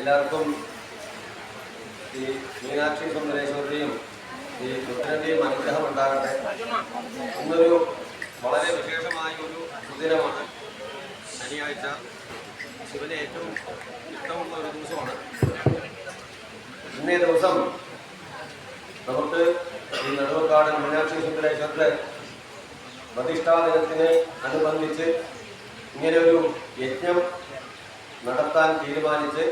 എല്ലാവർക്കും ഈ മീനാക്ഷി സുന്ദരേശ്വരിയും ഈ രുദ്രന്റെയും അനുഗ്രഹം ഉണ്ടാകട്ടെ. ഇന്നൊരു വളരെ വിശേഷമായ ഒരു സുദിനമാണ്. ശനിയാഴ്ച ശിവന് ഏറ്റവും ഇഷ്ടമുള്ള ഒരു ദിവസമാണ്. ഇന്നേ ദിവസം നമുക്ക് ഈ നെടുവക്കാട് മീനാക്ഷി സുന്ദരേശ്വരത്തെ പ്രതിഷ്ഠാ ദിനത്തിന് അനുബന്ധിച്ച് ഇങ്ങനെ ഒരു യജ്ഞം നടത്താൻ തീരുമാനിച്ച്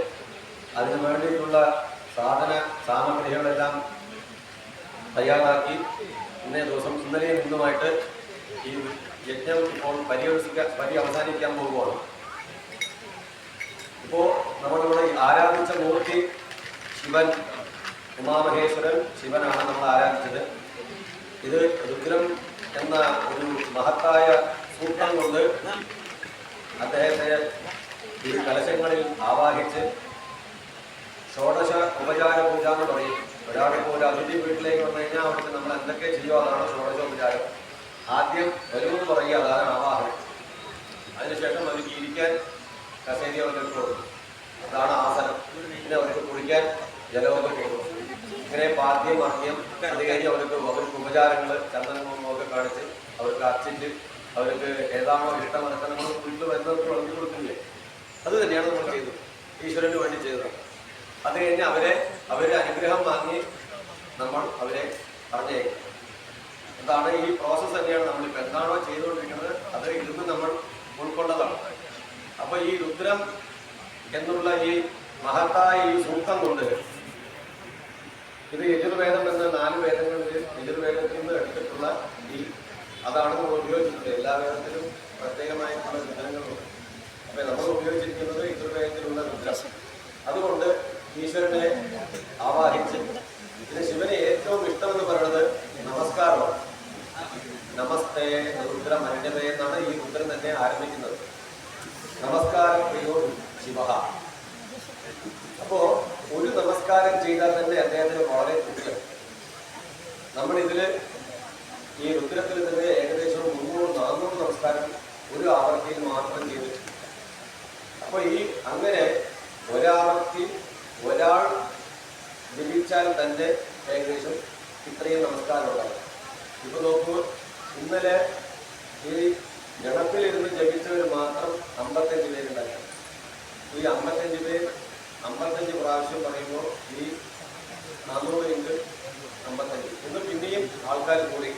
അതിനു വേണ്ടിയിട്ടുള്ള സാധന സാമഗ്രികളെല്ലാം തയ്യാറാക്കി. ഇന്നേ ദിവസം ഇന്നലെയും ഇന്നുമായിട്ട് ഈ യജ്ഞം ഇപ്പോൾ പര്യവസിക്കാൻ പരി അവസാനിക്കാൻ പോകുകയാണ് ഇപ്പോൾ നമ്മളിവിടെ ആരാധിച്ച മൂർത്തി ശിവൻ ഉമാമഹേശ്വരൻ ശിവനാണ് നമ്മൾ ആരാധിച്ചത്. ഇത് രുദ്രം എന്ന ഒരു മഹത്തായ സൂത്രം കൊണ്ട് അദ്ദേഹത്തെ ഈ കലശങ്ങളിൽ ആവാഹിച്ച് ഷോഡശ ഉപചാര പൂജ എന്ന് പറയും ഒരാളിപ്പോൾ ഒരു അതിഥി വീട്ടിലേക്ക് വന്നു കഴിഞ്ഞാൽ അവർക്ക് നമ്മൾ എന്തൊക്കെ ചെയ്യുമോ അതാണ് ഷോഡശോപചാരം ആദ്യം വരുമെന്ന് പറയുക അതാണ് ആവാഹനം. അതിനുശേഷം അവർക്ക് ഇരിക്കാൻ കസേരി അവർക്ക് കൊടുക്കും അതാണ് ആസനം. പിന്നെ അവർക്ക് കുളിക്കാൻ ജലമൊക്കെ കൊടുക്കും. ഇങ്ങനെ പാദ്യം അർഹ്യം അത് കഴിഞ്ഞ് അവർക്ക് അവർക്ക് ഉപചാരങ്ങൾ ചന്ദനമൊക്കെ കാണിച്ച് അവർക്ക് അർച്ചിച്ച് അവർക്ക് ഏതാണോ ഇഷ്ടം അനക്കണങ്ങളും വീട്ടിൽ വരുന്നവർക്ക് വളർത്തി കൊടുക്കില്ലേ? അത് തന്നെയാണ് നമ്മൾ ചെയ്തത്. ഈശ്വരന് വേണ്ടി ചെയ്തത് അത് കഴിഞ്ഞ് അവരെ അവരുടെ അനുഗ്രഹം വാങ്ങി നമ്മൾ അവരെ പറഞ്ഞേക്കും എന്താണ് ഈ പ്രോസസ്സ് തന്നെയാണ് നമ്മളിപ്പോൾ എന്താണോ ചെയ്തുകൊണ്ടിരിക്കുന്നത് അത് ഇരുന്ന് നമ്മൾ ഉൾക്കൊണ്ടതാണ്. അപ്പോൾ ഈ രുദ്രം എന്നുള്ള ഈ മഹത്തായ ഈ സൂക്തം കൊണ്ട് ഇത് യജുർവേദം എന്ന നാല് വേദങ്ങളിൽ യജുർവേദത്തിൽ നിന്ന് എടുത്തിട്ടുള്ള ഈ അതാണ് നമ്മൾ ഉപയോഗിച്ചിട്ടുള്ളത്. എല്ലാ വേദത്തിലും പ്രത്യേകമായിട്ടുള്ള രുദ്രങ്ങളുണ്ട് അപ്പൊ നമ്മൾ ഉപയോഗിച്ചിരിക്കുന്നത് യജുർവേദത്തിലുള്ള രുദ്രം. അതുകൊണ്ട് ഈശ്വരനെ ആവാഹിച്ച് ഇത് ശിവന് ഏറ്റവും ഇഷ്ടമെന്ന് പറയുന്നത് നമസ്കാരമാണ്. നമസ്തേ രുദ്രം മന്യത എന്നാണ് ഈ രുദ്രൻ തന്നെ ആരംഭിക്കുന്നത്. നമസ്കാരം പ്രിയോ ശിവ അപ്പോ ഒരു നമസ്കാരം ചെയ്താൽ തന്നെ അദ്ദേഹത്തിന് വളരെ തൃപ്തി നമ്മൾ ഇതിൽ ഈ രുദ്രത്തിൽ തന്നെ ഏകദേശം മുന്നൂറ് നാനൂറ് നമസ്കാരം ഒരു ആവർത്തിയിൽ മാത്രം ചെയ്തിട്ടുണ്ട്. അപ്പൊ ഈ അങ്ങനെ ഒരാവർത്തി ഒരാൾ ജപിച്ചാൽ തന്നെ ഏകദേശം ഇത്രയും നമസ്കാരം ഉണ്ടാകും ഇപ്പൊ നോക്കൂ ഇന്നലെ ഈ ഗണത്തിലിരുന്ന് ജപിച്ചവർ മാത്രം അമ്പത്തഞ്ച് പേരുണ്ടായിരുന്നു. ഈ അമ്പത്തഞ്ച് പേർ അമ്പത്തഞ്ച് പ്രാവശ്യം പറയുമ്പോൾ ഈ നാനൂറ് ഇന്റ് അമ്പത്തഞ്ച്. ഇന്ന് പിന്നെയും ആൾക്കാർ കൂടി.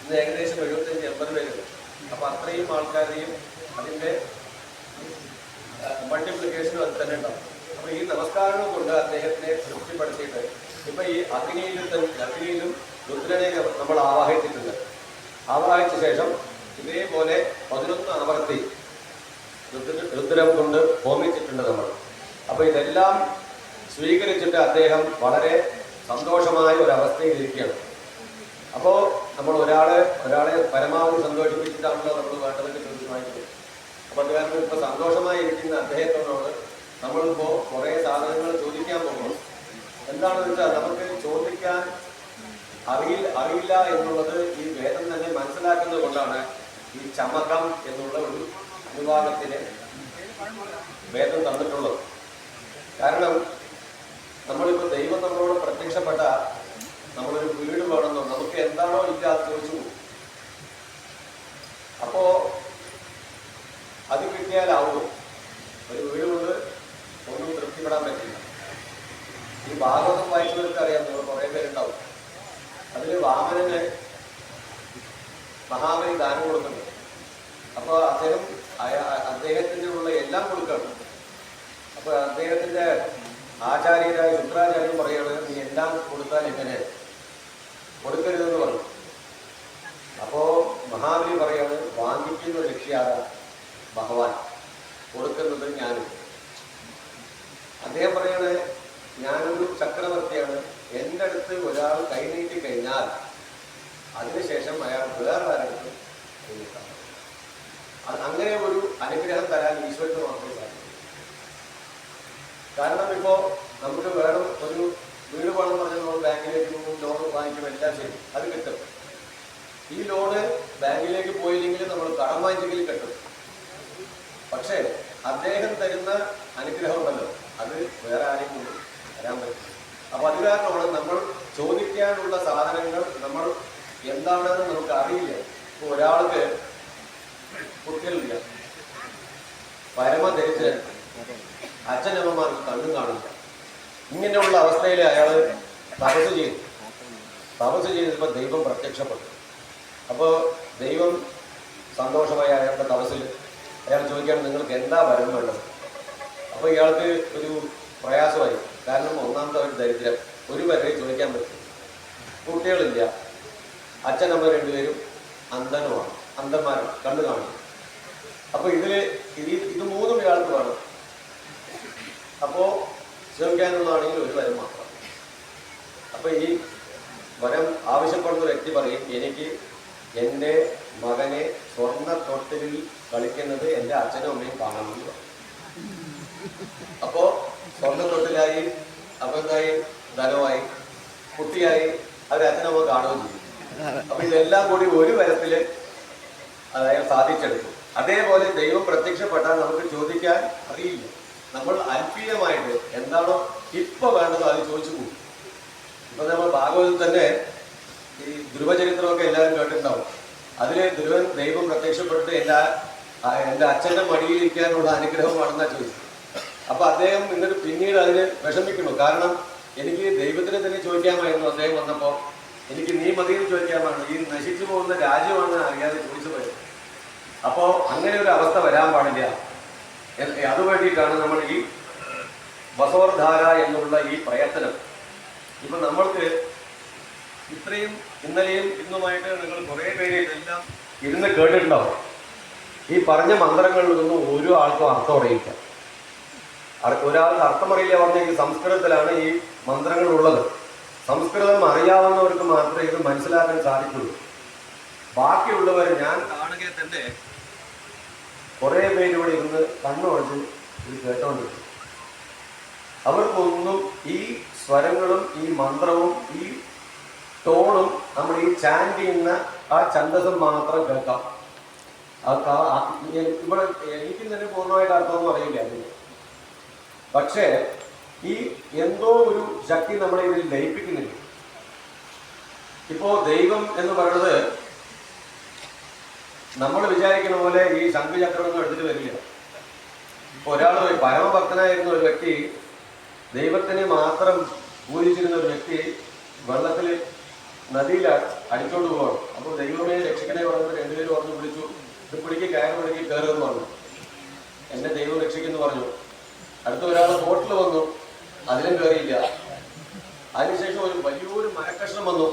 ഇന്ന് ഏകദേശം എഴുപത്തഞ്ച് എൺപത് പേരുണ്ട്. അപ്പൊ അത്രയും ആൾക്കാരെയും അതിന്റെ മൾട്ടിപ്ലിക്കേഷനും അത് തന്നെ ഉണ്ടാവും. അപ്പൊ ഈ നമസ്കാരങ്ങൾ കൊണ്ട് അദ്ദേഹത്തിനെ തൃപ്തിപ്പെടുത്തിയിട്ട് ഇപ്പൊ ഈ അഗ്നിയിലും അഗ്നിയിലും രുദ്രനെ നമ്മൾ ആവാഹിച്ചിട്ടുണ്ട്. ആവാഹിച്ച ശേഷം ഇതേപോലെ പതിനൊന്ന് ആവർത്തി രുദ്ര- കൊണ്ട് ഹോമിച്ചിട്ടുണ്ട് നമ്മൾ. അപ്പൊ ഇതെല്ലാം സ്വീകരിച്ചിട്ട് അദ്ദേഹം വളരെ സന്തോഷമായ ഒരു അവസ്ഥയിൽ ഇരിക്കുകയാണ് അപ്പോ നമ്മൾ ഒരാളെ ഒരാളെ പരമാവധി സന്തോഷിപ്പിച്ചിട്ടാണല്ലോ നമ്മൾ വേണ്ടതൊക്കെ ചോദ്യമായിട്ട് അപ്പൊ ഇപ്പൊ സന്തോഷമായി ഇരിക്കുന്ന അദ്ദേഹത്തോട് നമ്മളിപ്പോ കുറെ സാധനങ്ങൾ ചോദിക്കാൻ പോകുന്നു. എന്താണെന്ന് വെച്ചാൽ നമുക്ക് ചോദിക്കാൻ അറിയില്ല അറിയില്ല എന്നുള്ളത് ഈ വേദം തന്നെ മനസ്സിലാക്കുന്നത് കൊണ്ടാണ് ഈ ചമകം എന്നുള്ള ഒരു അനുവാദത്തിന് വേദം തന്നിട്ടുള്ളത്. കാരണം നമ്മളിപ്പോൾ ദൈവം നമ്മളോട് പ്രത്യക്ഷപ്പെട്ട നമ്മളൊരു വീട് വേണമെന്നോ നമുക്ക് എന്താണോ ഇല്ല അത് ചോദിച്ചു അപ്പോ അത് കിട്ടിയാലാവും. ഒരു വീട് കൊണ്ട് ഒന്നും തൃപ്തിപ്പെടാൻ പറ്റില്ല. ഈ ഭാഗവതം വായിച്ചവർക്ക് അറിയാം നിങ്ങൾ കുറേ പേരുണ്ടാവും. അതിൽ വാമനന് മഹാബലി ദാനം കൊടുക്കുന്നുണ്ട് അപ്പോൾ അദ്ദേഹം അദ്ദേഹത്തിന്റെ ഉള്ള എല്ലാം കൊടുക്കണം അപ്പോൾ അദ്ദേഹത്തിന്റെ ആചാര്യരായ ശുക്രാചാര്യൻ പറയുകയാണ് നീ എല്ലാം കൊടുത്താൽ എങ്ങനെ? കൊടുക്കരുതെന്ന് പറഞ്ഞു. അപ്പോ മഹാബലി പറയാണ് വാങ്ങിക്കുന്ന ലക്ഷ്യാത ഭഗവാൻ. കൊടുക്കുന്നത് ഞാനും അദ്ദേഹം പറയാണ് ഞാനൊരു ചക്രവർത്തിയാണ് എന്റെ അടുത്ത് ഒരാൾ കൈനീട്ടി കഴിഞ്ഞാൽ അതിനുശേഷം അയാൾ വേറെ ആരടുത്ത് അത് അങ്ങനെ ഒരു അനുഗ്രഹം തരാൻ ഈശ്വരന് മാത്രമേ സാധിക്കൂ. കാരണം ഇപ്പോ നമുക്ക് വേണം ഒരു വീട് വേണം പറഞ്ഞാൽ നമ്മൾ ബാങ്കിലേക്ക് പോകും ലോൺ വാങ്ങിക്കും എല്ലാം ചെയ്യും അത് കിട്ടും. ഈ ലോണ് ബാങ്കിലേക്ക് പോയില്ലെങ്കിൽ നമ്മൾ കടം വാങ്ങിച്ചെങ്കിൽ കിട്ടും. പക്ഷേ അദ്ദേഹം തരുന്ന അനുഗ്രഹമുണ്ടല്ലോ അത് വേറെ ആരെയും വരാൻ പറ്റും അപ്പൊ അത് കാരണമാണ് നമ്മൾ ചോദിക്കാനുള്ള സാധനങ്ങൾ നമ്മൾ എന്താണെന്ന് നമുക്ക് അറിയില്ല. ഇപ്പൊ ഒരാൾക്ക് കുട്ടികളില്ല പരമധരിച്ച് അച്ഛനമ്മമാർക്ക് കണ്ണും കാണില്ല ഇങ്ങനെയുള്ള അവസ്ഥയിൽ അയാൾ തപസ് ചെയ്തു. തപസ് ചെയ്തപ്പോൾ ദൈവം പ്രത്യക്ഷപ്പെട്ടു. അപ്പോൾ ദൈവം സന്തോഷമായി അയാളുടെ തപസ്സിൽ അയാൾ ചോദിക്കാൻ നിങ്ങൾക്ക് എന്താ വരം വേണ്ടത് അപ്പോൾ ഇയാൾക്ക് ഒരു പ്രയാസമായി. കാരണം ഒന്നാമത്തെ ഒരു ദരിദ്രം ഒരു വരെ ചോദിക്കാൻ പറ്റും കുട്ടികളില്ല. അച്ഛനമ്മ രണ്ടുപേരും അന്ധനുമാണ്. അന്ധന്മാരാണ്. കണ്ടു കാണും. അപ്പോൾ ഇതിൽ ഇത് ഇത് മൂന്നും ഇയാൾക്ക് വേണം. അപ്പോൾ ശ്രമിക്കാനുള്ളതാണെങ്കിൽ ഒരു വരം മാത്രം. അപ്പൊ ഈ വരം ആവശ്യപ്പെടുന്ന വ്യക്തി പറയും എനിക്ക് എന്റെ മകനെ സ്വർണ തൊട്ടിലിൽ കളിക്കുന്നത് എന്റെ അച്ഛനും അമ്മയും കാണണമെന്ന്. പറയും അപ്പോ സ്വർണ തൊട്ടിലായി അപ്പൊ എന്തായി ധനമായി കുട്ടിയായി അവർ അച്ഛനമ്മ കാണുകയും ചെയ്യും അപ്പൊ ഇതെല്ലാം കൂടി ഒരു വരത്തിൽ അതായത് സാധിച്ചെടുക്കും അതേപോലെ ദൈവം പ്രത്യക്ഷപ്പെട്ടാൽ നമുക്ക് ചോദിക്കാൻ അറിയില്ല. നമ്മൾ അൽപീയമായിട്ട് എന്താണോ ഇപ്പൊ വേണ്ടതോ അത് ചോദിച്ചു പോകും. ഇപ്പൊ നമ്മൾ ഭാഗവതം തന്നെ ഈ ധ്രുവചരിത്രമൊക്കെ എല്ലാവരും കേട്ടിട്ടുണ്ടാവും. അതിൽ ധ്രുവൻ ദൈവം പ്രത്യക്ഷപ്പെട്ട് എല്ലാ എന്റെ എന്റെ അച്ഛന്റെ മടിയിലിരിക്കാനുള്ള അനുഗ്രഹമാണെന്നാ ചോദിച്ചത്. അപ്പൊ അദ്ദേഹം എന്നിട്ട് പിന്നീട് അതിന് വിഷമിക്കുന്നു. കാരണം എനിക്ക് ദൈവത്തിനെ തന്നെ ചോദിക്കാമായിരുന്നു അദ്ദേഹം വന്നപ്പോ. എനിക്ക് നീ മതിയിൽ ചോദിക്കാമായിരുന്നു. ഈ നശിച്ചു പോകുന്ന രാജ്യമാണ് അറിയാതെ ചോദിച്ചു പോയത് അപ്പോ അങ്ങനെ ഒരു അവസ്ഥ വരാൻ പാടില്ല. എ- അത് വേണ്ടിയിട്ടാണ് നമ്മൾ ഈ ബസവർധാര എന്നുള്ള ഈ പ്രയത്നം. ഇപ്പൊ നമ്മൾക്ക് ഇത്രയും ഇന്നലെയും ഇന്നുമായിട്ട് നിങ്ങൾ കുറേ പേര് ഇതെല്ലാം ഇരുന്ന് കേട്ടിട്ടുണ്ടാവും. ഈ പറഞ്ഞ മന്ത്രങ്ങളിലൊന്നും ഒരു ആൾക്കും അർത്ഥം അർ- ഒരാൾക്ക് അർത്ഥമറിയില്ല പറഞ്ഞെങ്കിൽ സംസ്കൃതത്തിലാണ് ഈ മന്ത്രങ്ങൾ ഉള്ളത് സംസ്കൃതം അറിയാവുന്നവർക്ക് മാത്രമേ ഇത് മനസ്സിലാക്കാൻ സാധിക്കുള്ളൂ. ബാക്കിയുള്ളവർ ഞാൻ കാണുകയെ തന്നെ കുറേ പേര് ഇവിടെ ഇരുന്ന് കണ്ണുടച്ച് ഇത് കേട്ടോണ്ടിരുന്നു അവർക്കൊന്നും ഈ സ്വരങ്ങളും ഈ മന്ത്രവും ഈ ടോണും നമ്മൾ ഈ ചാൻഡ് ചെയ്യുന്ന ആ ഛന്ദസം മാത്രം കേൾക്കാം. ഇവിടെ എനിക്ക് തന്നെ പൂർണമായിട്ട് അർത്ഥമൊന്നും അറിയില്ല അതിന്. പക്ഷേ ഈ എന്തോ ഒരു ശക്തി നമ്മളെ ഇതിൽ ലയിപ്പിക്കുന്നില്ല ഇപ്പോ ദൈവം എന്ന് പറയുന്നത് നമ്മൾ വിചാരിക്കുന്ന പോലെ ഈ ശംഖുചക്രമൊന്നും എടുത്തിട്ട് വരില്ല. ഇപ്പൊ ഒരാൾ പരമഭക്തനായിരുന്ന ഒരു വ്യക്തി ദൈവത്തിനെ മാത്രം പൂജിച്ചിരുന്ന ഒരു വ്യക്തി വെള്ളത്തിൽ നദിയിൽ അടിച്ചോണ്ട് പോകണം അപ്പോൾ ദൈവമേ രക്ഷിക്കണേ പറഞ്ഞപ്പോൾ രണ്ടുപേരും പറഞ്ഞു വിളിച്ചു ഇത് പിടിക്ക് കയറി പിടിക്ക് കയറുമെന്ന് പറഞ്ഞു. എന്നെ ദൈവം രക്ഷിക്കുന്നു പറഞ്ഞു. അടുത്ത ഒരാൾ ബോട്ടിൽ വന്നു. അതിലും കയറിയില്ല അതിനുശേഷം ഒരു വലിയൊരു മരക്കഷ്ണം വന്നു.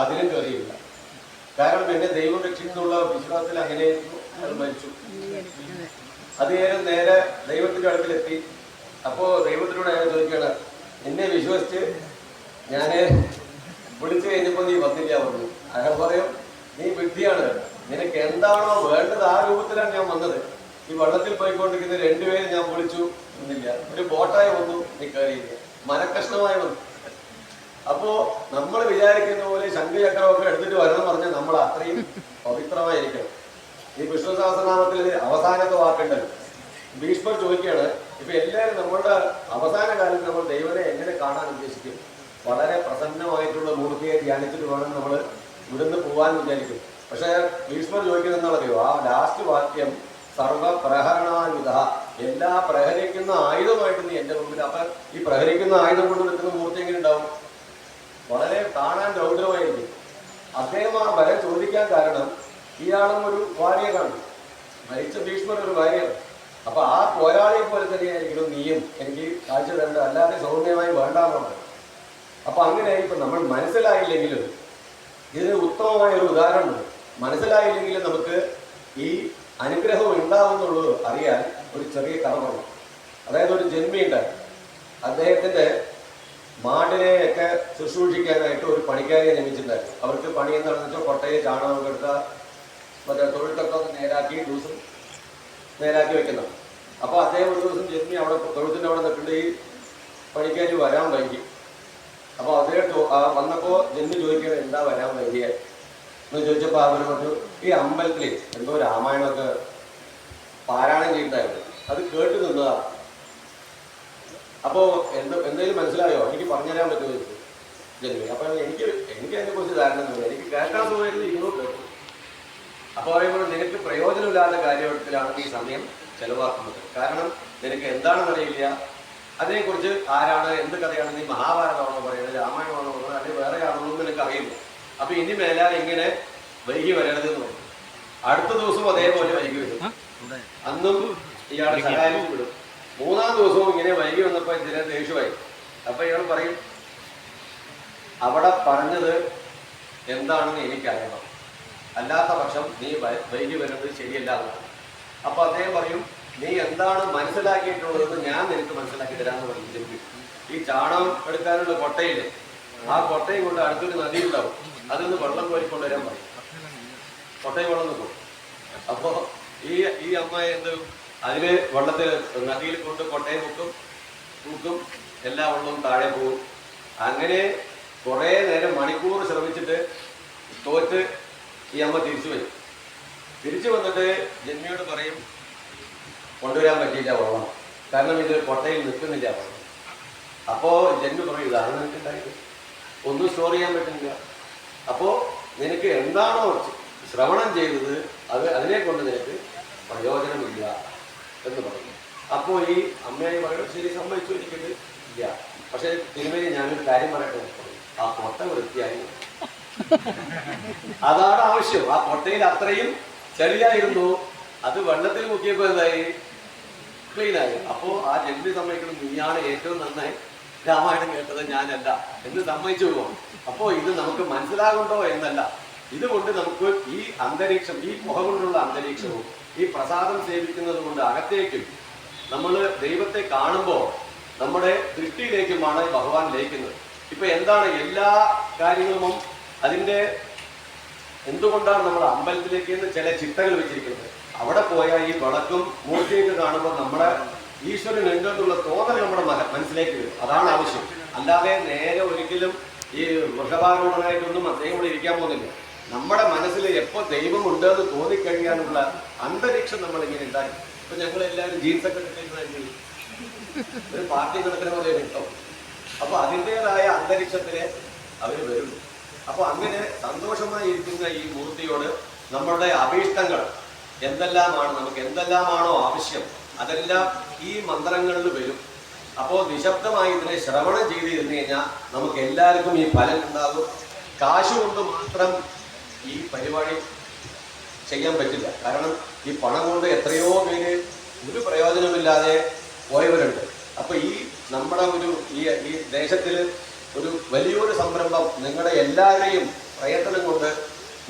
അതിലും കയറിയില്ല കാരണം എന്നെ ദൈവം രക്ഷിക്കുന്നുള്ള വിശ്വാസത്തിൽ അങ്ങനെ അത് മരിച്ചു. അത് നേരം ദൈവത്തിന്റെ അടുക്കിലെത്തി. അപ്പോ ദൈവത്തിനോട് ഞാൻ ചോദിക്കുകയാണ് എന്നെ വിശ്വസിച്ച് ഞാൻ വിളിച്ചു കഴിഞ്ഞപ്പോ നീ വന്നില്ല പറഞ്ഞു. അയാൾ പറയും നീ വിഡ്ഢിയാണ്. നിനക്ക് എന്താണോ വേണ്ടത് ആ രൂപത്തിലാണ് ഞാൻ വന്നത്. ഈ വെള്ളത്തിൽ പോയിക്കൊണ്ടിരിക്കുന്ന രണ്ടുപേരും ഞാൻ വിളിച്ചു. എന്നില്ല ഒരു ബോട്ടായി വന്നു നീ കയറിയില്ല മനക്കഷ്ണമായി വന്നു. അപ്പോ നമ്മൾ വിചാരിക്കുന്ന പോലെ ശംഖുചക്രമൊക്കെ എടുത്തിട്ട് വരണം പറഞ്ഞാൽ നമ്മൾ അത്രയും പവിത്രമായിരിക്കണം. ഈ വിഷ്ണു സഹസ്രനാമത്തിൽ അവസാനത്തെ വാക്കുണ്ടല്ലോ. ഭീഷ്മർ ചോദിക്കുകയാണ് ഇപ്പൊ എല്ലാവരും നമ്മളുടെ അവസാന കാലത്ത് നമ്മൾ ദൈവനെ എങ്ങനെ കാണാൻ ഉദ്ദേശിക്കും? വളരെ പ്രസന്നമായിട്ടുള്ള മൂർത്തിയെ ധ്യാനിച്ചിട്ട് വേണം നമ്മൾ ഇവിടുന്ന് പോവാൻ വിചാരിക്കും. പക്ഷെ ഭീഷ്മർ ചോദിക്കുന്നത് എന്താണെന്നറിയോ? ആ ലാസ്റ്റ് വാക്യം സർവ പ്രഹരണായുധ എല്ലാ പ്രഹരിക്കുന്ന ആയുധമായിട്ട് നീ എന്റെ മുമ്പിൽ അപ്പൊ ഈ പ്രഹരിക്കുന്ന ആയുധം കൊണ്ട് നിൽക്കുന്ന മൂർത്തി എങ്ങനെ ഉണ്ടാവും? വളരെ കാണാൻ രൗദ്രമായിരിക്കും. അദ്ദേഹം ആ വരെ ചോദിക്കാൻ കാരണം ഇയാളും ഒരു വാര്യറാണ് മരിച്ച ഭീഷ്മർ ഒരു വാര്യർ അപ്പൊ ആ പോരാളിയെ പോലെ തന്നെയായിരിക്കണം നീയും. എനിക്ക് കാഴ്ച തരേണ്ടത് അല്ലാതെ സൗമ്യമായി വേണ്ടാന്നുള്ളത്. അപ്പൊ അങ്ങനെ ഇപ്പൊ നമ്മൾ മനസ്സിലായില്ലെങ്കിലും ഇതിന് ഉത്തമമായ ഒരു ഉദാഹരണമുണ്ട്. മനസ്സിലായില്ലെങ്കിലും നമുക്ക് ഈ അനുഗ്രഹം ഉണ്ടാവുന്നുള്ളത് അറിയാൻ ഒരു ചെറിയ കഥ അതായത് ഒരു ജന്മിയുണ്ട് അദ്ദേഹത്തിന്റെ മാടിനെയൊക്കെ ശുശ്രൂഷിക്കാനായിട്ട് ഒരു പണിക്കാരെ നിയമിച്ചിട്ടുണ്ടായിരുന്നു. അവർക്ക് പണി എന്താണെന്ന് വെച്ചാൽ കൊട്ടയെ ചാണകം എടുത്ത മറ്റേ തൊഴുത്തൊക്കെ നേരാക്കി ദിവസം നേരാക്കി വെക്കുന്നത് അപ്പൊ അദ്ദേഹം ഒരു ദിവസം ജന്മി അവിടെ തൊഴുത്തിന്റെ അവിടെ നിൽക്കേണ്ട ഈ പണിക്കാരി വരാൻ വൈകി. അപ്പൊ അദ്ദേഹം ചോ- ആ വന്നപ്പോ ജന്മി ചോദിക്കണം എന്താ വരാൻ വൈകിയെ? എന്ന് ചോദിച്ചപ്പോ അവർ പറഞ്ഞു ഈ അമ്പലത്തിൽ എന്തോ രാമായണമൊക്കെ പാരായണം ചെയ്തിട്ടായിരുന്നു അത് കേട്ട് നിന്നതാണ് അപ്പോൾ എന്ത് എന്തെങ്കിലും മനസ്സിലായോ? എനിക്ക് പറഞ്ഞുതരാൻ പറ്റുമോ ചോദിച്ചു ജനുവരി അപ്പോൾ എനിക്ക് എനിക്ക് അതിനെക്കുറിച്ച് ധാരണ ഒന്നുമില്ല. എനിക്ക് കേൾക്കാൻ സമയത്ത് ഇരുന്നൂറ് കേട്ടു അപ്പോൾ പറയുമ്പോൾ നിനക്ക് പ്രയോജനമില്ലാത്ത കാര്യത്തിലാണ് ഈ സമയം ചെലവാക്കുന്നത്. കാരണം നിനക്ക് എന്താണെന്ന് അറിയില്ല. അതിനെക്കുറിച്ച് ആരാണ് എന്ത് കഥയാണ് നീ മഹാഭാരതമാണോ പറയുന്നത് രാമായണമാണോ പറയുന്നത് അല്ലെങ്കിൽ വേറെ ആണോ എന്ന് നിനക്ക് അറിയില്ല. അപ്പൊ ഇനി മേലാൽ ഇങ്ങനെ വൈകി വരരുത് എന്ന് പറഞ്ഞു അടുത്ത ദിവസം അതേപോലെ വൈകി വരും. അന്നും ഇയാളെ സഹായവും വിടും മൂന്നാം ദിവസവും ഇങ്ങനെ വൈകി വന്നപ്പോൾ ഇതിനെ ദേഷ്യമായി. അപ്പൊ ഇയാൾ പറയും അവിടെ പറഞ്ഞത് എന്താണെന്ന് എനിക്കറിയണം. അല്ലാത്ത പക്ഷം നീ വൈകി വരുന്നത് ശരിയല്ല എന്നാണ് അപ്പൊ അദ്ദേഹം പറയും നീ എന്താണ് മനസ്സിലാക്കിയിട്ടുള്ളതെന്ന് ഞാൻ നിനക്ക് മനസ്സിലാക്കി തരാമെന്ന് പറഞ്ഞു ജന്മി ഈ ചാണകം എടുക്കാനുള്ള കൊട്ടയില്ലേ? ആ കൊട്ടയും കൊണ്ട് അടുത്തൊരു നദി ഉണ്ടാവും. അതിൽ നിന്ന് വെള്ളം കോരിക്കൊണ്ടുവരാൻ പറയും. കൊട്ടയും വെള്ളം നിൽക്കും അപ്പോ ഈ ഈ അമ്മ എന്ത് അതിൽ വെള്ളത്തിൽ നദിയിൽ കൊണ്ട് കൊട്ടയും മുക്കും തൂക്കും എല്ലാ വെള്ളവും താഴെ പോകും. അങ്ങനെ കുറേ നേരം മണിക്കൂർ ശ്രമിച്ചിട്ട് തോറ്റ് ഈ അമ്മ തിരിച്ചു വരും. തിരിച്ചു വന്നിട്ട് ജന്മിയോട് പറയും കൊണ്ടുവരാൻ പറ്റിയില്ല വെള്ളം. കാരണം ഇത് കൊട്ടയിൽ നിൽക്കുന്നില്ല വെള്ളം. അപ്പോ ജന്മി പറയും ഇതാണ് നിനക്ക് ഉണ്ടായത് ഒന്നും സ്റ്റോർ ചെയ്യാൻ പറ്റുന്നില്ല. അപ്പോ നിനക്ക് എന്താണോ ശ്രവണം ചെയ്തത് അത് അതിനെ കൊണ്ട് നിനക്ക് പ്രയോജനമില്ല എന്ന് പറഞ്ഞു. അപ്പോൾ ഈ അമ്മയായി പറയുന്നത് ശരി സമ്മതിച്ചു എനിക്കിത് ഇല്ല. പക്ഷെ തിരുമേനി ഞാനൊരു കാര്യം പറയട്ടെ ആ കൊട്ട വൃത്തിയായി അതാണ് ആവശ്യം. ആ കൊട്ടയിൽ അത്രയും ചെളിയായിരുന്നു. അത് വെള്ളത്തിൽ മുക്കിയപ്പോൾ എന്തായി? ക്ലീൻ ആയി അപ്പോ ആ ജന്മി സമ്മതിക്കണം. നീയാണ് ഏറ്റവും നന്നായി രാമായണം കേട്ടത് ഞാനല്ല എന്ന് സമ്മതിച്ചു പോകും അപ്പോ ഇത് നമുക്ക് മനസ്സിലാകുണ്ടോ എന്നല്ല. ഇതുകൊണ്ട് നമുക്ക് ഈ അന്തരീക്ഷം ഈ മുഖ കൊണ്ടുള്ള അന്തരീക്ഷവും ഈ പ്രസാദം സേവിക്കുന്നത് കൊണ്ട് അകത്തേക്കും നമ്മൾ ദൈവത്തെ കാണുമ്പോൾ നമ്മുടെ ദൃഷ്ടിയിലേക്കുമാണ് ഭഗവാൻ ലയിക്കുന്നത്. ഇപ്പൊ എന്താണ് എല്ലാ കാര്യങ്ങളും അതിന്റെ എന്തുകൊണ്ടാണ് നമ്മൾ അമ്പലത്തിലേക്ക് എന്ന് ചില ചിട്ടകൾ വെച്ചിരിക്കുന്നത്? അവിടെ പോയാൽ ഈ വിളക്കും മൂർത്തിയൊക്കെ കാണുമ്പോൾ നമ്മുടെ ഈശ്വരൻ ഉണ്ടെന്നുള്ള തോന്നൽ നമ്മുടെ മനസ്സിലേക്ക് വരും. അതാണ് ആവശ്യം. അല്ലാതെ നേരെ ഒരിക്കലും ഈ വൃഷഭാരോഹണമായിട്ടൊന്നും അദ്ദേഹം ഇവിടെ ഇരിക്കാൻ പോകുന്നില്ല. നമ്മുടെ മനസ്സിൽ എപ്പോ ദൈവം ഉണ്ടെന്ന് തോന്നിക്കഴിയാനുള്ള അന്തരീക്ഷം നമ്മൾ ഇങ്ങനെ ഉണ്ടായി ഇപ്പൊ ഞങ്ങൾ എല്ലാവരും ജീൻസൊക്കെ ഒരു പാർട്ടി നടക്കുന്ന പോലെ കിട്ടും അപ്പൊ അതിന്റെതായ അന്തരീക്ഷത്തിലെ അവർ വരും. അപ്പൊ അങ്ങനെ സന്തോഷമായി ഇരിക്കുന്ന ഈ മൂർത്തിയോട് നമ്മളുടെ അഭീഷ്ടങ്ങൾ എന്തെല്ലാമാണ്? നമുക്ക് എന്തെല്ലാമാണോ ആവശ്യം? അതെല്ലാം ഈ മന്ത്രങ്ങളിൽ വരും. അപ്പോൾ നിശബ്ദമായി ഇതിനെ ശ്രവണം ചെയ്ത് ഇരുന്ന് കഴിഞ്ഞാൽ നമുക്ക് എല്ലാവർക്കും ഈ ഫലം ഉണ്ടാകും. കാശ് കൊണ്ട് മാത്രം ഈ പരിപാടി ചെയ്യാൻ പറ്റില്ല. കാരണം ഈ പണം കൊണ്ട് എത്രയോ പേര് ഒരു പ്രയോജനമില്ലാതെ പോയവരുണ്ട്. അപ്പൊ ഈ നമ്മുടെ ഒരു ഈ ഈ ദേശത്തിൽ ഒരു വലിയൊരു സംരംഭം നിങ്ങളുടെ എല്ലാവരെയും പ്രയത്നം കൊണ്ട്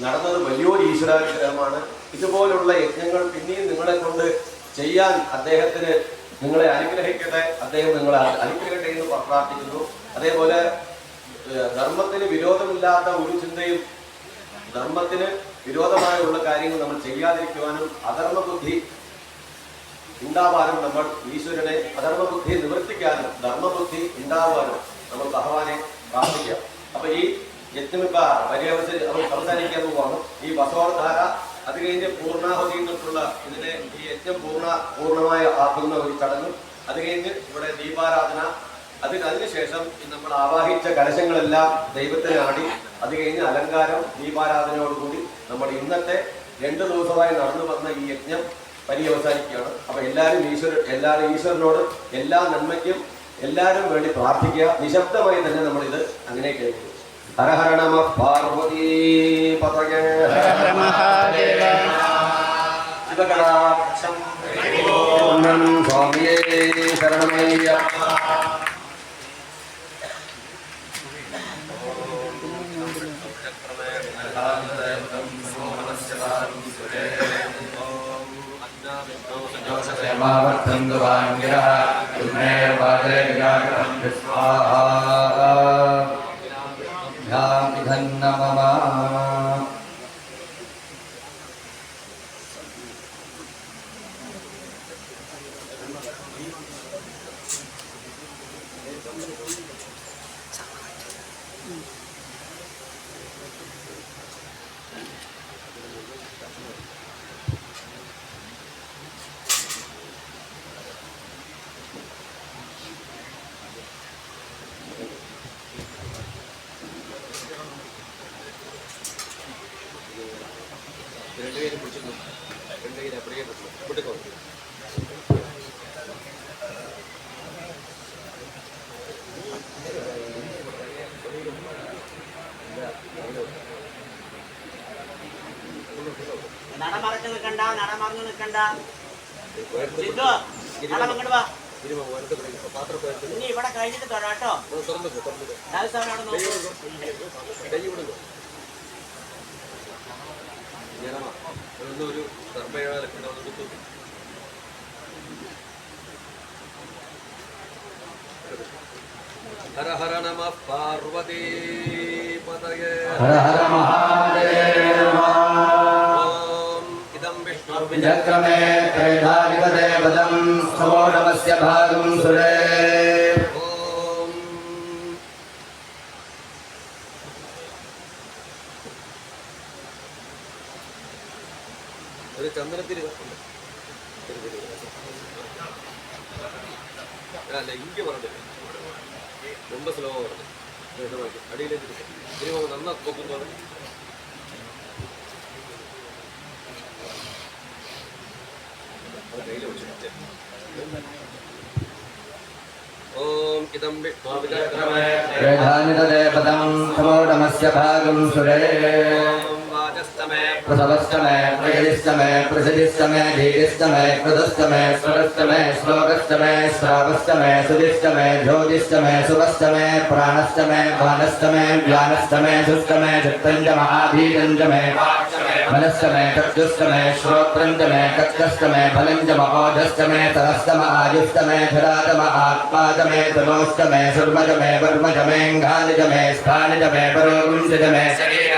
നടന്നത് വലിയൊരു ഈശ്വരാക്ഷരമാണ് ഇതുപോലുള്ള യജ്ഞങ്ങൾ പിന്നെയും നിങ്ങളെ കൊണ്ട് ചെയ്യാൻ അദ്ദേഹത്തിന് നിങ്ങളെ അനുഗ്രഹിക്കട്ടെ. അദ്ദേഹം നിങ്ങളെ അനുഗ്രഹിക്കട്ടെ എന്ന് പ്രാർത്ഥിക്കുന്നു. അതേപോലെ ധർമ്മത്തിന് വിരോധമില്ലാത്ത ഒരു ചിന്തയും ധർമ്മത്തിന് വിരോധമായുള്ള കാര്യങ്ങൾ നമ്മൾ ചെയ്യാതിരിക്കുവാനും അധർമ്മ ബുദ്ധി ഉണ്ടാവാനും നമ്മൾ ഈശ്വരനെ അധർമ്മ ബുദ്ധി നിവർത്തിക്കാനും ധർമ്മബുദ്ധി ഉണ്ടാവാനും നമ്മൾ ഭഗവാനെ പ്രാർത്ഥിക്കാം അപ്പൊ ഈ യജ്ഞമിപ്പ പര്യവസരി അവസാനിക്കാൻ പോവാണ്. ഈ വസോധാര അത് കഴിഞ്ഞ് പൂർണാഹുതി ഇതിനെ ഈ യജ്ഞം പൂർണ പൂർണമായി ആക്കുന്ന ഒരു ചടങ്ങ്. അത് കഴിഞ്ഞ് ഇവിടെ ദീപാരാധന അതിന് അതിനുശേഷം ശേഷം നമ്മൾ ആവാഹിച്ച കലശങ്ങളെല്ലാം ദൈവത്തിന് ആടി അത് കഴിഞ്ഞ് അലങ്കാരം ദീപാരാധനയോടുകൂടി നമ്മൾ ഇന്നത്തെ രണ്ടു ദിവസമായി നടന്നു വന്ന ഈ യജ്ഞം പര്യവസാനിക്കുകയാണ്. അപ്പൊ എല്ലാവരും ഈശ്വര എല്ലാവരും ഈശ്വരനോട് എല്ലാ നന്മയ്ക്കും എല്ലാവരും വേണ്ടി പ്രാർത്ഥിക്കുക. നിശബ്ദമായി തന്നെ നമ്മൾ ഇത് അങ്ങനെ കേൾക്കും ഹര ഹര നമ പാർവതി പതകേ. സ്വാമിയേ ശരണമയ്യപ്പ क्षेमावर्तन्तु वाङ्गिरः युग्मेर्वादे विरागणं विस्वाहा ध्यामिधन्न मम നടമറന്ന് നിൽക്കണ്ട സിദ്ധു നട ഇങ്ങോട്ട് വാ. ഇനി ഇവിടെ കഴിഞ്ഞിട്ട് നോക്കൂ. ഒരു ഹര ഹര നമ പാർവതീ പതയേ. ഹര ഹര മഹാദേവ. വിഷ്ണു വിചക്രമേ ത്രേധാധിപദേവതം സമോഢമസ്യ ഭാഗം സുരേ ഓം ഒരു ചന്ദനത്തിരി അല്ല ഇങ്ങ പറഞ്ഞു ரொம்ப ेधानितदेवतम् समोडमस्य भागं सुरे प्रसवश्च मे प्रयदिश्च मे प्रसिदिश्च मे धीरिश्च मे कृतश्च मे स्वरश्च मे श्लोकश्च मे श्रावश्च मे सुदिश्च मे ज्योतिश्च मे सुभश्च मे प्राणश्च मे भानश्च मे व्यानश्च मे सुश्च मे चित्तञ्च महाभीतञ्च मे फलस्तमय चक्षुस्तमे श्रोत्रञ्जमे कक्षस्तमे फलञ्जम ओजस्तमे सरस्तम आयुस्तमे धरातम आत्मादमे तमोस्तमे सुर्मजमे वर्मजमेऽङ्गानिजमे स्थानिजमे परोगुञ्जमे शरीर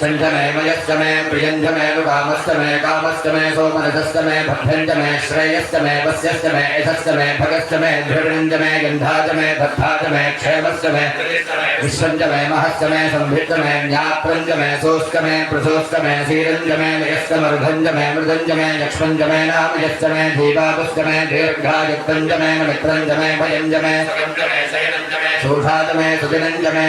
यक्षञ्च मे मयश्च मे प्रियञ्च मे कामश्च मे कामश्च मे सोमनसश्च मे भद्रञ्च मे श्रेयश्च मे पश्यश्च मे यशश्च मे भगश्च मे धृणञ्च मे गन्धाच मे दत्ताच मे क्षेमश्च मे विश्वञ्च मे महश्च मे संभिश्च मे ज्ञात्रञ्च मे सोश्च मे प्रसोश्च मे श्रीरञ्च मे लयश्च मरुधञ्च मे मृदञ्च मे यक्ष्मञ्च मे नामयश्च मे दीपापश्च मे दीर्घायुक्तञ्च मे मित्रञ्च मे भयञ्च मे शोषाच मे सुदिनञ्च मे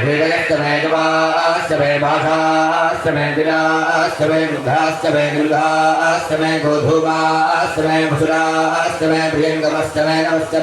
हृदयस्य मे गवास्य मे माघास्य मे दिलास्य मे वृद्धास्य मे गृहास्य मे गोधूमास्य मे मधुरास्य मे प्रियङ्गमस्य मे नमस्य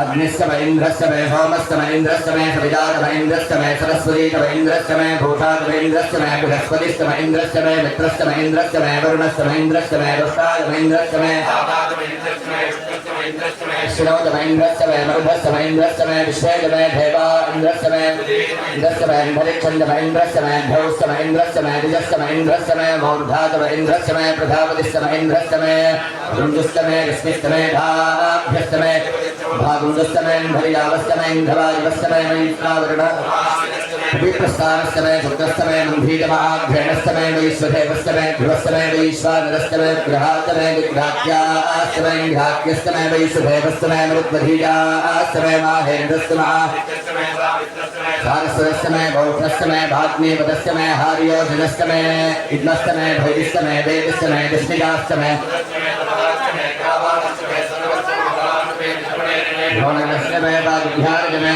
अग्निश्च वैन्द्रश्च मे होमश्च मे सविजात मे सरस्वती च महेन्द्रश्च मे भूषात महेन्द्रश्च मे बृहस्पतिश्च महेन्द्रश्च मे मित्रश्च महेन्द्रश्च मे वरुणश्च महेन्द्रश्च मे दुष्टाय महेन्द्रश्च मे श्रोत महेन्द्रश्च मे मरुधश्च महेन्द्रश्च मे विश्वेज मे देवा इन्द्रश्च मे इन्द्रश्च मे इन्द्रिक्षञ्च मे भौश्च महेन्द्रश्च मे द्विजश्च महेन्द्रश्च मे मौर्धात मे प्रधापतिश्च महेन्द्रश्च मे रुञ्जुश्च मे विष्णुश्च भागुंडस्तमयं भरिजावस्तमयं धवाजिवस्तमयमयि श्रावृण पवित्रस्थानस्तमय शुद्धस्तमय गम्भीरमहाभ्यणस्तमय वैश्वदेवस्तमय ध्रुवस्तमय वैश्वानरस्तमय वेदस्तमय विष्णुजास्तमय भवनस्तमे वाग्ध्यार्जमे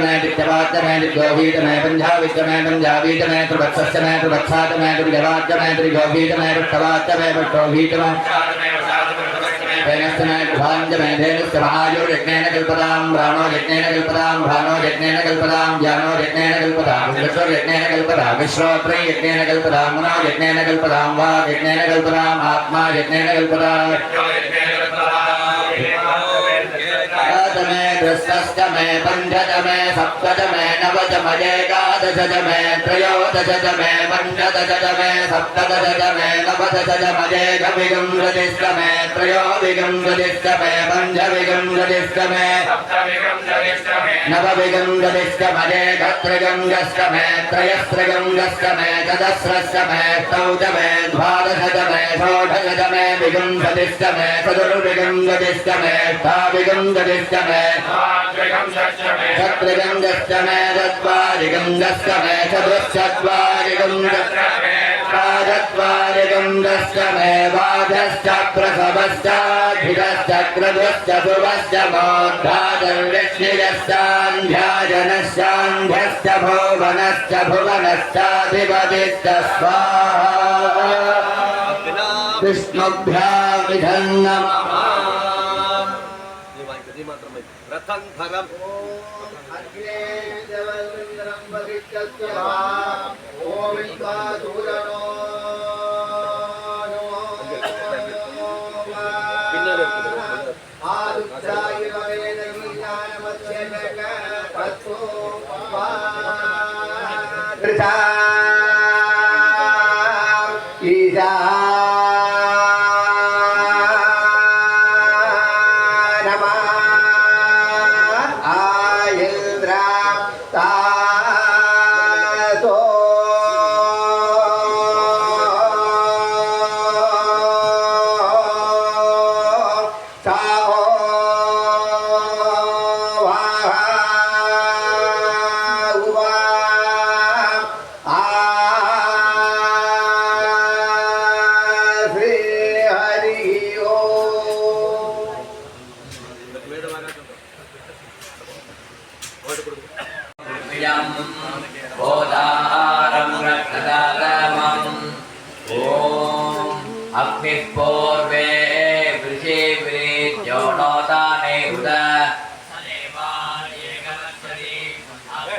मैं विद्यवाच मैं दिग्गोवीत मैं पंजाबित मैं पंजाबीत मैं त्रिभत्सश्च मैं त्रिभत्साच मैं त्रिजवाच मैं त्रिगोवीत मैं पृष्ठवाच मैं पृष्ठोवीत मैं धैनश्च मैं भाञ्ज मैं धैनुश्च महायुर्यज्ञेन कल्पतां ब्राह्मणो यज्ञेन कल्पतां भानो यज्ञेन कल्पतां ज्ञानो यज्ञेन कल्पतां विश्वयज्ञेन कल्पतां विश्वोत्रे यज्ञेन कल्पतां मनो यज्ञेन कल्पतां वा यज्ञेन कल्पताम् आत्मा यज्ञेन कल्पतां षष्ठ मे पञ्चच मे सप्तच मे नवच मजेकादश च मे त्रयोदश च मे पञ्चदश च मे सप्तदश च मे नवदश च मजेकविगंसतिष्ठ मे त्रयोविगंसतिष्ठ मे पञ्चविगंसतिष्ठ मे नवविगंसतिष्ठ मजेकत्रिगंगश्च मे त्रयस्त्रगंगश्च मे चतस्रश्च मे चौच मे द्वादश च मे षोडश च मे विगंसतिष्ठ मे चतुर्विगंसतिष्ठ मे स्थाविगंसतिष्ठ मे त्रगङ्गश्च मे दत्वारिगङ्गश्च मे चतुश्चत्वारिगङ्गश्च पादत्वारिगङ्गश्च मे वाधश्च प्रसवश्चाभिधश्च क्रतुश्च सुवश्च मोद्धातर्विष्णिरश्चान्ध्याजनश्चान्ध्यश्च भुवनश्च भुवनश्चाधिपतिश्च स्वाहा विष्णुभ्या கந்தரம் அக்னே தேவந்திரம் பகிஷ்டத்வா ஓம் இன்பா தூரணோ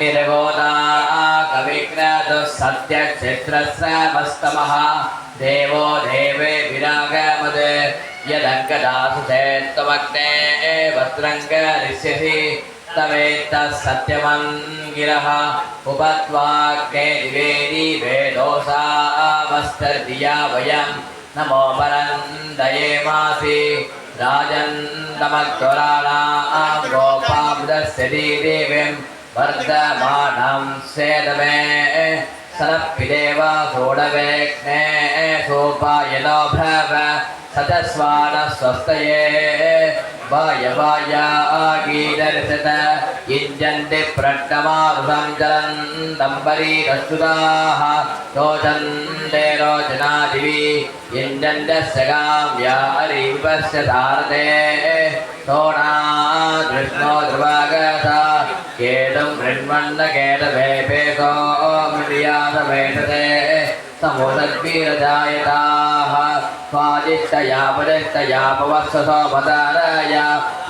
निर्गोदा कविग्रदुः सत्यक्षेत्रस्रमस्तमः देवो देवे विरागमद यदङ्गदासु चेत्त्वमग्ने वस्त्रङ्गरिष्यसि तवेत्तः सत्यमङ्गिरः उपत्वाग्ने दिवे दिवे दोषामस्तर्दिया वयं नमो परन्दयेमासि राजन्दमग्वराणां गोपामृतस्य देवीं वर्धमानं सेदमे सरप्पिदेव सोडवेग्ने सोपायनो भव सतस्वान स्वस्तये वायवायागीदर्शत युञ्जन्ति प्रट्टमारुषं जलन्दम्बरीरश्रुताः रोचन्ते रोचनादिवि युञ्जन्यस्य काव्या अरीपस्य धारते सोणा कृष्णो ध्रुवागता केतुं मृण्वन्न केतवेपेसो मृयासवेषते समुदद्भिरजायताः स्वादिष्टया पदिष्टया पवत्ससो पदाराय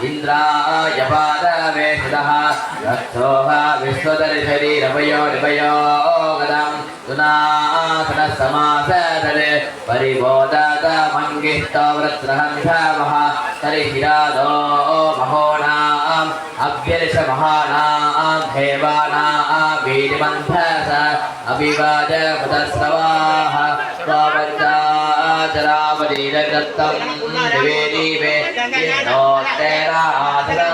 इन्द्राय पादवेशितः रक्षोः विश्वदर्शरीरभयो निभयो गदं सुनासनः समासदरे परिबोधतमङ्गिष्टो वृत्रहंसमः तरिशिरादो महोनाम् अभ्यर्षमहानां देवानां वीर्यमन्थस अभिवाज मुदस्रवाः శ్రీరగత్తం ద్వివేదీవే నోత్తేరాధనా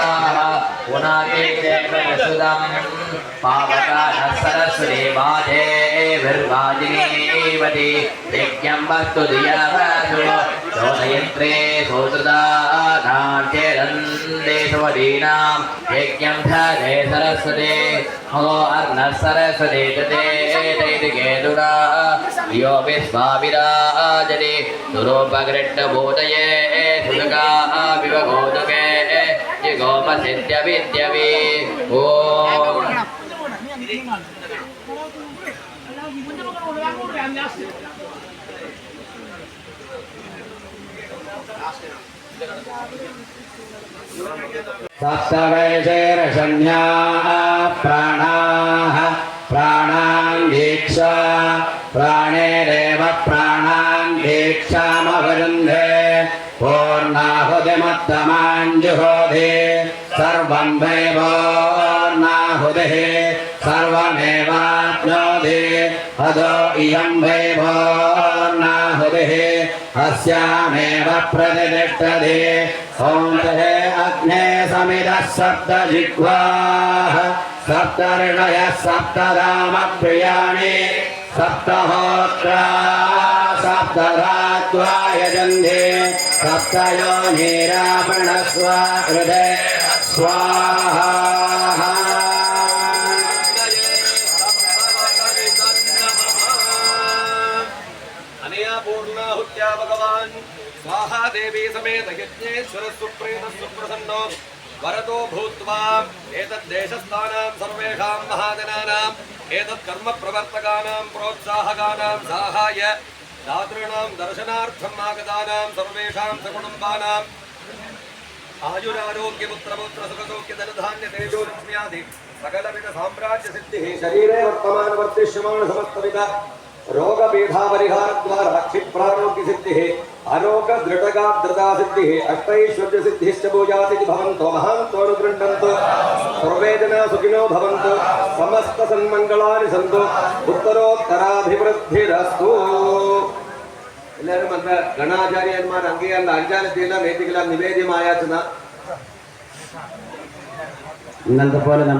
పునాకే సుదం पावकानः सरस्वती वाजे विर्वाजिनीवति यज्ञं वस्तु धियासु चोदयन्त्रे सोतृदानां चेदन्ते सुवदीनां यज्ञं धरे सरस्वते हो अर्णः सरस्वते दते दैति केतुरा यो विश्वाविराजति दुरोपगृह्णबोधये सुदगा विवगोदके जिगोमसिद्ध्यविद्यवि ॐ सप्तवैशेरशन्याः प्राणाः प्राणाङ्गीक्षा प्राणेरेव प्राणाङ्गीक्षामवरुन्धे पूर्णाहुतिमत्तमाञ्जुहोधि सर्वं आहुतिः सर्वमेवाप्नोति अधो इयं वैभोर्नाहुतिः अस्यामेव प्रतिष्ठति। अग्ने समिदः सप्त जिह्वाः सप्त ऋणयः सप्त रामप्रियाणि सप्तहोत्रा सप्तधात्वा यजन्धे सप्तयो नीरापणस्व हृदय। स्वाहा। स्वाहा देवी समेत यज्ञेश्वर सुप्रेत सुप्रसन्नो वरदो भूत्वा एतद्देशस्थानां सर्वेषां महाजनानाम् एतत्कर्मप्रवर्तकानां प्रोत्साहकानां, साहाय्य, दातॄणां दर्शनार्थम् आगतानां, सर्वेषां सकुटुम्बानाम् आयुरारोग्यपुत्रपुत्रसुखसौख्यधनधान्यतेजोलक्ष्म्यादि सकलविधसाम्राज्यसिद्धिः शरीरे वर्तमानवर्तिष्यमाणसमस्तविध रोग पीठा परिहार द्वारा क्षिप्रारोग्य सिद्धिः अरोग दृढगा दृढा सिद्धिः अष्टैश्वर्य सिद्धिश्च भूयाति भवन्तो महान्तो अनुगृह्णन्तु सर्वे जना सुखिनो भवन्तु समस्त सन्मङ्गलानि सन्तु ഉത്തരോത്തരാഭിവൃദ്ധിരസ്തു എല്ലാവരും അന്ന് ഗണാചാര്യന്മാർ അംഗീകാരം അഞ്ചാലത്തിയെല്ലാം വേദികളാൽ നിവേദ്യമായ ഇന്നത്തെ പോലെ നമ്മൾ